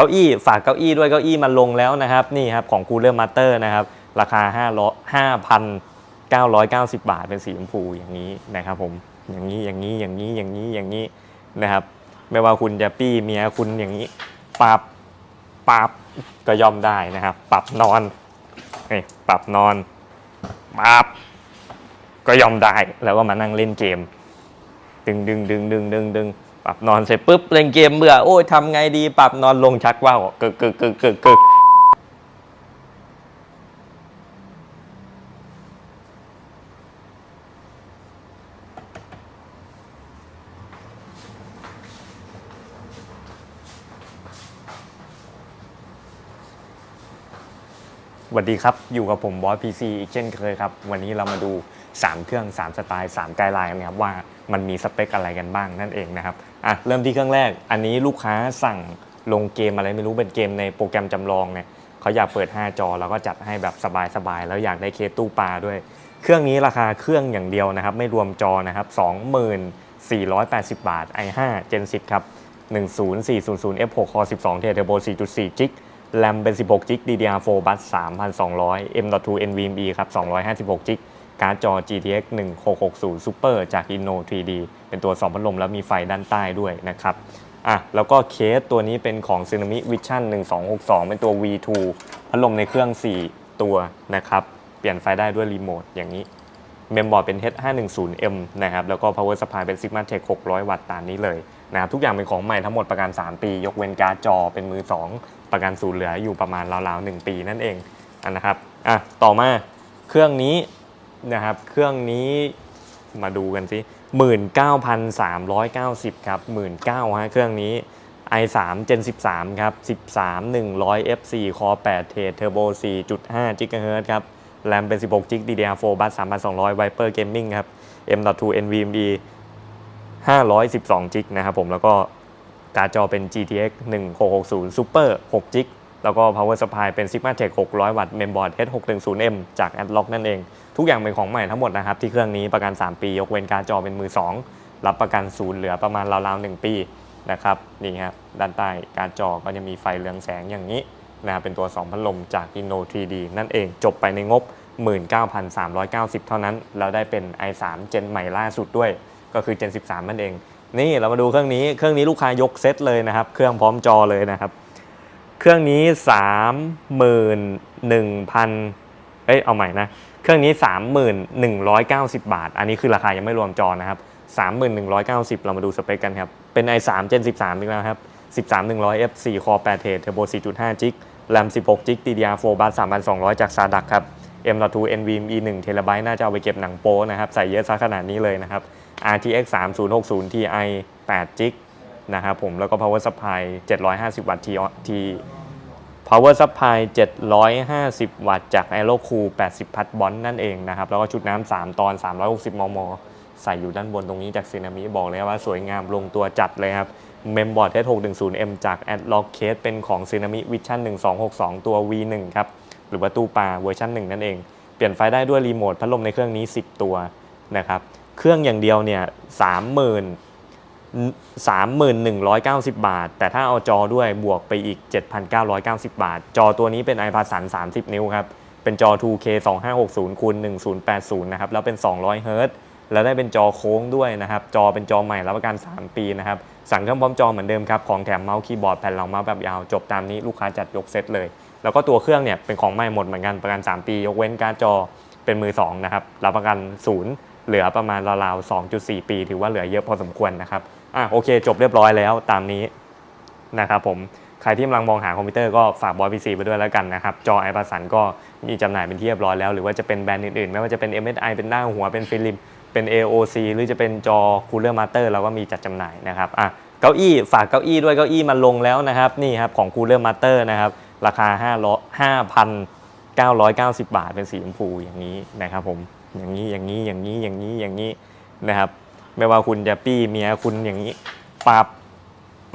ก้าอี้ฝากเก้าอี้ด้วยเก้าอี้มันลงแล้วนะครับนี่ครับของกูเลอร์มาสเตอร์นะครับราคา5 5 990 บาทเป็นสีชมพูอย่างนี้นะครับผมอย่างนี้อย่างนี้อย่างนี้อย่างนี้อย่างนี้นะครับ ไม่ว่าคุณจะปี้เมียคุณอย่างนี้ปรับปรับก็ย่อมได้นะครับ ปรับนอนนี่ปรับนอนปรับก็ย่อมได้แล้วก็มานั่งเล่นเกม ดึงดึงดึงดึงดึงดึง ปรับนอนเสร็จปุ๊บเล่นเกมเบื่อโอ้ยทำไงดี ปรับนอนลงชักว่าวกึกกึกกึกกึกกึกสวัสดีครับ อยู่กับผมบอสพีซีอีกเช่นเคยครับ วันนี้เรามาดู 3 เครื่อง 3 สไตล์ 3 ไกด์ไลน์กันครับว่ามันมีสเปคอะไรกันบ้างนั่นเองนะครับ อะเริ่มที่เครื่องแรก อันนี้ลูกค้าสั่งลงเกมอะไรไม่รู้เป็นเกมในโปรแกรมจำลองเนี่ยเขาอยากเปิด 5 จอแล้วก็จัดให้แบบสบายๆ แล้วอยากได้เคสตู้ปลาด้วย เครื่องนี้ราคาเครื่องอย่างเดียวนะครับ ไม่รวมจอนะครับ 2480 บาท i5 Gen 10 ครับ 10400 F6 Core 12 Turbo 4.4 จิกแรมเป็น 16 จิก DDR4 บัส 3,200 M.2 NVMe ครับ 256 จิก การ์ดจอ GTX 1660 Super จาก Inno 3D เป็นตัวสองพัดลมแล้วมีไฟด้านใต้ด้วยนะครับอะแล้วก็เคสตัวนี้เป็นของ Tsunami Vision 1262 เป็นตัว V2 พัดลมในเครื่อง 4 ตัวนะครับเปลี่ยนไฟได้ด้วยรีโมทอย่างนี้เมมบอร์ดเป็น H510M นะครับ แล้วก็ Power Supply เป็น Sigmatech 600 วัตต์ตามนี้เลยนะครับ ทุกอย่างเป็นของใหม่ทั้งหมดประกัน 3 ปี ยกเว้นการ์ดจอเป็นมือ 2 ประกันศูนย์เหลืออยู่ประมาณราวๆ 1 ปีนั่นเองอนนะครับ อะ ต่อมาเครื่องนี้ นะครับ เครื่องนี้มาดูกันสิ 19,390 ครับ 19,000ฮะเครื่องนี้ i3 Gen 13 ครับ 13 100 F4 Core 8 t h Turbo 4.5 GHz ครับ แรมเป็น 16 g b DDR4 บัส3,200 Viper Gaming ครับ M.2 NVMe 512 g b นะครับผม แล้วก็การ์ดจอเป็น GTX 1660 Super 6 g b แล้วก็ Power Supply เป็น Sigmatech 600 วัตต์ Mainboard H610M จาก Adlock นั่นเอง ทุกอย่างเป็นของใหม่ทั้งหมดนะครับ ที่เครื่องนี้ประกัน 3 ปี ยกเว้นการจอเป็นมือ 2 รับประกันศูนย์เหลือประมาณราวๆ1ปีนะครับนี่ครับด้านใต้การจอก็จะมีไฟเรืองแสงอย่างนี้นะครับเป็นตัว 2 พัดลมจาก Inno 3D นั่นเองจบไปในงบ 19,390 เท่านั้นแล้วได้เป็น i3 Gen ใหม่ล่าสุดด้วย ก็คือ Gen 13 นั่นเอง นี่เรามาดูเครื่องนี้เครื่องนี้ลูกค้ายกเซตเลยนะครับ เครื่องพร้อมจอเลยนะครับ เครื่องนี้ 31,000เอ้ยเอาใหม่นะ เครื่องนี้ 31,190 บาท อันนี้คือราคายังไม่รวมจอนะครับ 31,190 เรามาดูสเปคกันครับ เป็น i3 Gen 13อีกแล้วครับ 13 100 F 4 Core 8 t h Turbo 4.5 g b แรม16 g b DDR4 บัส3,200 จาก SADAC ครับ M.2 NVMe 1 t b น่าจะเอาไปเก็บหนังโป้นะครับ ใส่เยอะซะขนาดนี้เลยนะครับ RTX 3060 Ti 8 g b นะครับผมแล้วก็ Power Supply 750 วัตต์ T T Power Supply 750 วัตต์จาก Aero Cool 80 พัดบอลนั่นเองนะครับ แล้วก็ชุดน้ำ3ตอน 360 มม ใส่อยู่ด้านบนตรงนี้จากซีนามิบอกเลยว่าสวยงามลงตัวจัดเลยครับ Memboard H610M จาก Adlock Case เป็นของ Tsunami Vision 1262 ตัว V1 ครับ หรือว่าตู้ปลาเวอร์ชัน1 นั่นเอง เปลี่ยนไฟได้ด้วยรีโมทพัดลมในเครื่องนี้ 10 ตัวนะครับ เครื่องอย่างเดียวเนี่ย 30,000 3190 บาท แต่ถ้าเอาจอด้วยบวกไปอีก 7,990 บาท จอตัวนี้เป็น iPad สัน30 นิ้วครับ เป็นจอ 2K 2560คูณ1080 นะครับ แล้วเป็น 200 Hz แล้วได้เป็นจอโค้งด้วยนะครับ จอเป็นจอใหม่รับประกัน 3 ปีนะครับ สั่งเครื่องพร้อมจอเหมือนเดิมครับ ของแถมเมาส์คีย์บอร์ดแผ่นรองเมาส์แบบยาว จบตามนี้ลูกค้าจัดยกเซตเลย แล้วก็ตัวเครื่องเนี่ยเป็นของใหม่หมดเหมือนกันประกัน 3 ปี ยกเว้นการ์ดจอเป็นมือ2นะครับ รับประกันศูนย์ เหลือประมาณราวๆ2.4 ปี ถือว่าเหลือเยอะพอสมควรนะครับอะโอเค จบเรียบร้อยแล้วตามนี้นะครับผมใครที่กำลังมองหาคอมพิวเตอร์ก็ฝากบอยพีซีไปด้วยแล้วกันนะครับ จอไอปัสันก็มีจำหน่ายเป็นที่เรียบร้อยแล้ว หรือว่าจะเป็นแบรนด์อื่นๆ ไม่ว่าจะเป็น MSI เป็นหน้าหัวเป็นฟิลิปเป็น AOC หรือจะเป็นจอ Cooler Master เราก็มีจัดจำหน่ายนะครับอะเก้าอี้ฝากเก้าอี้ด้วยเก้าอี้มันลงแล้วนะครับนี่ครับของ Cooler Master นะครับราคา5 990 บาทเป็นสีชมพูอย่างนี้นะครับผมอย่างนี้อย่างนี้อย่างนี้อย่างนี้อย่างนี้นะครับ ไม่ว่าคุณจะปี้เมียคุณอย่างนี้ปรับ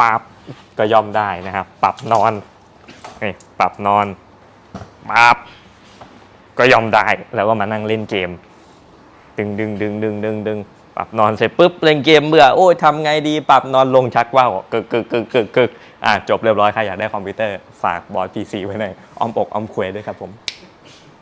ปรับก็ย่อมได้นะครับ ปรับนอนนี่ปรับนอนปรับก็ย่อมได้แล้วก็มานั่งเล่นเกม ดึงดึงดึงดึงดึงดึง ปรับนอนเสร็จปุ๊บเล่นเกมเบื่อโอ้ยทำไงดีปรับนอนลงชักว่าวกึกกึกกึกกึกกึกอะจบเรียบร้อยใครอยากได้คอมพิวเตอร์ฝากบอสพีซีไว้ในอ้อมอกอ้อมเควด้วยครับผม